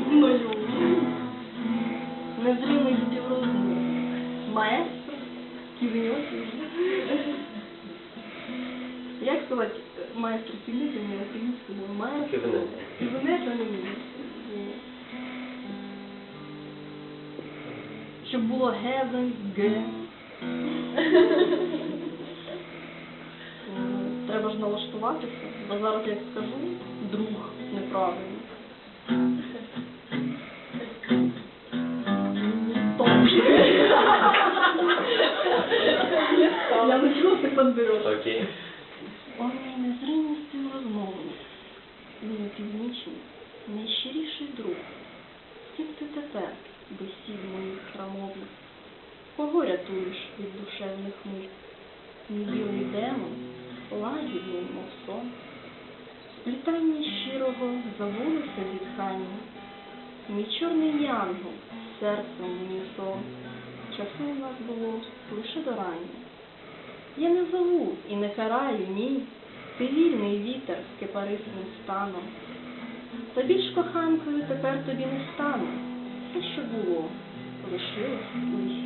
рідною. Незримий співрозмов. Маестро Ківньосів. Як сказати маестро Ківньосів, мені українською мовою? Маестро? Ківне то не мені. Щоб було ге. М, Треба ж налаштуватися, бо зараз як скажу, друг неправильно. Подбереш. Окей. Он мій незримий співрозмовник, він північний, найщиріший друг. З ким ти тепер, бесід моїх храмовних? Кого рятуєш від душевних мук? Мій білий демон, лагідний, мов сон. Сплітання щирого забулося зітхання. Мій чорний янгол, серцем мені сон. Часу у нас було лише до рання. Я не зову і не караю, ні. Ти вільний вітер з кипарисним станом. Та більш коханкою тепер тобі не стану. Все, що було, лишилось у.